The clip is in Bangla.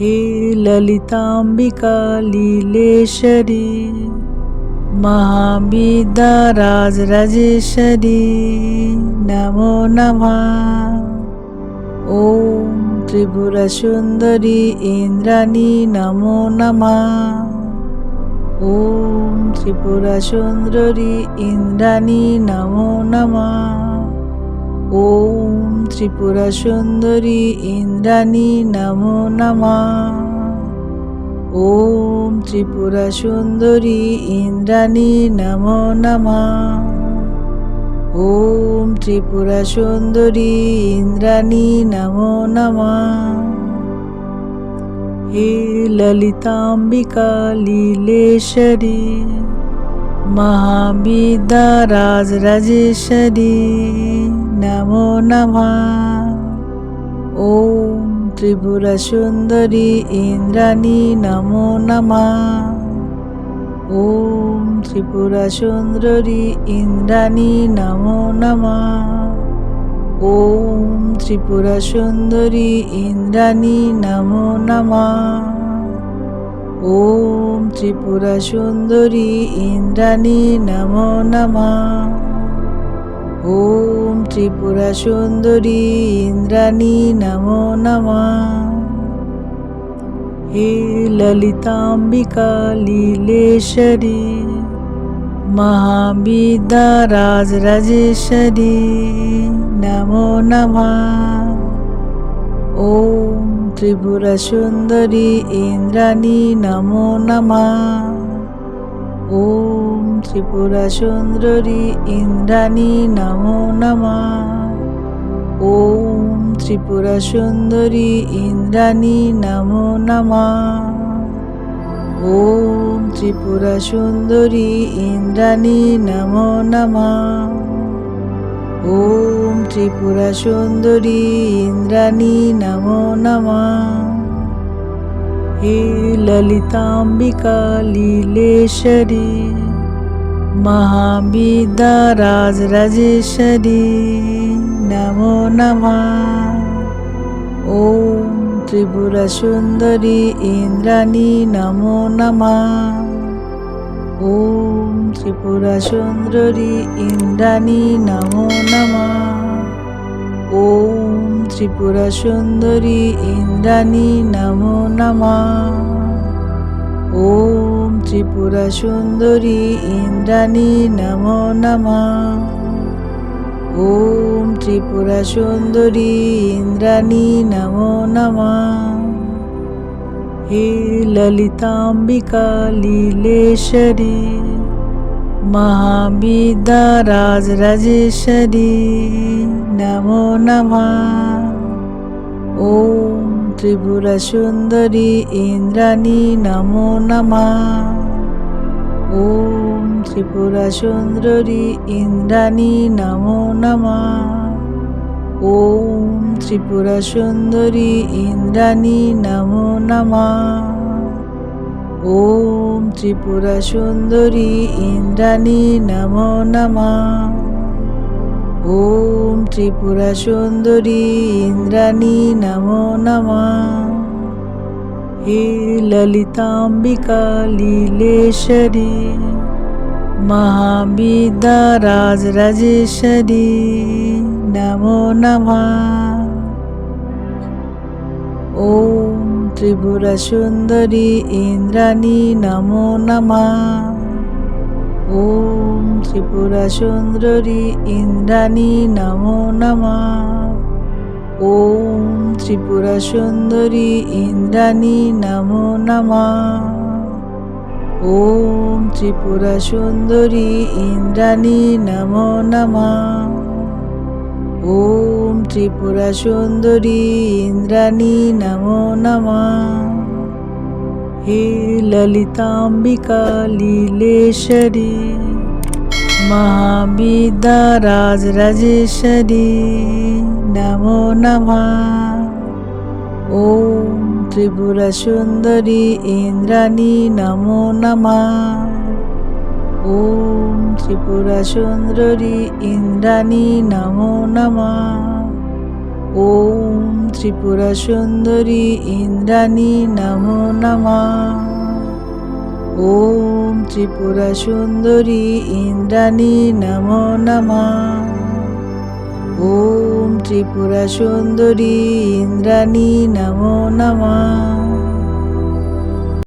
হে ললিতাম্বিকা লীলেশ্বরী, মহাবিদ্যা রাজরাজেশ্বরী নমো নমঃ। ওম ত্রিপুরা সুন্দরী ইন্দ্রাণী, নমো নমঃ। ওম ত্রিপুরা সুন্দরী ইন্দ্রাণী, নমো নমঃ। ওম ত্রিপুরা সুন্দরী ইন্দ্রাণী নমো নমঃ। ওম ত্রিপুরা সুন্দরী ইন্দ্রাণী নমো নমঃ। ওম ত্রিপুরা সুন্দরী ইন্দ্রাণী নমো নমঃ। হে ললিতাম্বিকা লীলেশ্বরী। মহাবিদ্যা রাজরাজেশ্বরী নমো নমঃ। ওম ত্রিপুরা সুন্দরী ইন্দ্রাণী, নমো নমঃ। ওম ত্রিপুরা সুন্দরী ইন্দ্রাণী, নমো নমঃ। ওম ত্রিপুরা সুন্দরী ইন্দ্রাণী, নমো নমঃ। ওম ত্রিপুরা সুন্দরী ইন্দ্রাণী নমো নমঃ। ওম ত্রিপুরা সুন্দরী ইন্দ্রাণী নমো নমঃ। ললিতাম্বিকা লীলেশ্বরী, মহাবিদ্যা রাজরাজেশ্বরী, নমো নমঃ। ওম ত্রিপুরা সুন্দরী ইন্দ্রাণী, নমো নমঃ। ওম ত্রিপুরা সুন্দরী ইন্দ্রাণী, নমো নমঃ। ওম ত্রিপুরা সুন্দরী ইন্দ্রাণী, নমো নমঃ। ওম ত্রিপুরা সুন্দরী ইন্দ্রাণী, নমো নমঃ। ওম ত্রিপুরা সুন্দরী ইন্দ্রাণী নমো নমঃ। লীলেশ্বরী, মহাবিদ্যা রাজরাজেশ্বরী, নমো নমঃ। ওম ত্রিপুরা সুন্দরী ইন্দ্রাণী নমো নমঃ। ওম ত্রিপুরা সুন্দরী ইন্দ্রাণী নমো নমঃ। ওম ত্রিপুরা সুন্দরী ইন্দ্রাণী নমো নমঃ। ওম ত্রিপুরা সুন্দরী ইন্দ্রাণী নমো নমঃ। ওম ত্রিপুরা সুন্দরী ইন্দ্রাণী নমো নমঃ। হে ললিতাম্বিকা লীলেশ্বরী, মহাবিদ্যা রাজরাজেশ্বরী নমো নমঃ। ওম ত্রিপুরা সুন্দরী ইন্দ্রাণী, নমো নমঃ। ওম ত্রিপুরা সুন্দরী ইন্দ্রাণী, নমো নমঃ। ওম ত্রিপুরা সুন্দরী ইন্দ্রাণী নমো নমঃ। ওম ত্রিপুরা সুন্দরী ইন্দ্রাণী নমো নমঃ। ওম ত্রিপুরা সুন্দরী ইন্দ্রাণী নমো নমঃ। হে ললিতাম্বিকা লীলেশ্বরী। মহাবিদ্যা রাজরাজেশ্বরী নমো নমঃ। ওম ত্রিপুরা সুন্দরী ইন্দ্রাণী, নমো নমঃ। ওম ত্রিপুরা সুন্দরী ইন্দ্রাণী, নমো নমঃ। ওম ত্রিপুরা সুন্দরী ইন্দ্রাণী, নমো নমঃ। ওম ত্রিপুরা সুন্দরী ইন্দ্রাণী নমো নমঃ। ওম ত্রিপুরা সুন্দরী ইন্দ্রাণী নমো নমঃ। হে ললিতাম্বিকা লীলেশ্বরী, মহাবিদ্যা রাজরাজেশ্বরী, নমো নমঃ। ওম ত্রিপুরা সুন্দরী ইন্দ্রাণী, নমো নমঃ। ওম ত্রিপুরা সুন্দরী ইন্দ্রাণী, নমো নমঃ। ওম ত্রিপুরা সুন্দরী ইন্দ্রাণী, নমো নমঃ। ওম ত্রিপুরা সুন্দরী ইন্দ্রাণী, নমো নমঃ। ওম ত্রিপুরা সুন্দরী ইন্দ্রাণী নমো নমঃ।